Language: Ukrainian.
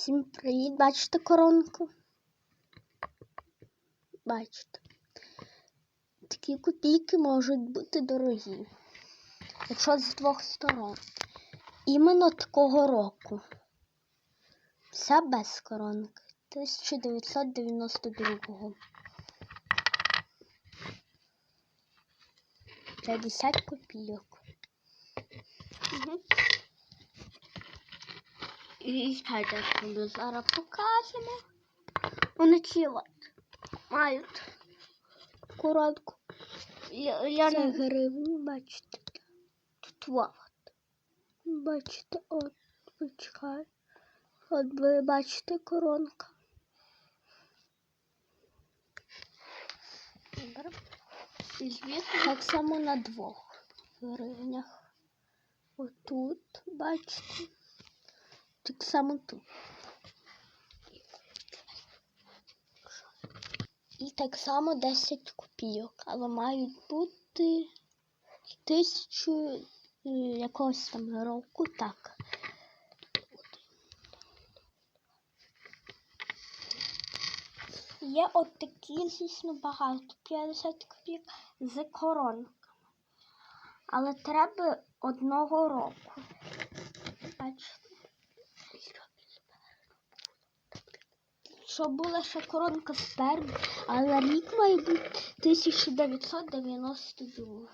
Всім привіт! Бачите коронку? Бачите. Такі копійки можуть бути дорогі. Якщо з двох сторон. Іменно такого року. Вся без коронки. 1992. 50 копійок. І чекайте, ми зараз покажемо. Вони ці от мають. Я, я не гривні, бачите. Тут вот. Бачите, от, почекай. От ви бачите коронка. І звідси так само на двох гривнях. Отут, бачите. Так само тут. І так само 10 копійок, але мають бути тисячу е, якогось там року, так. Є от такі, звісно, багато, 50 копійок з коронками. Але треба одного року. Бачите? Щоб була ще коронка спереду, але рік має бути 1992.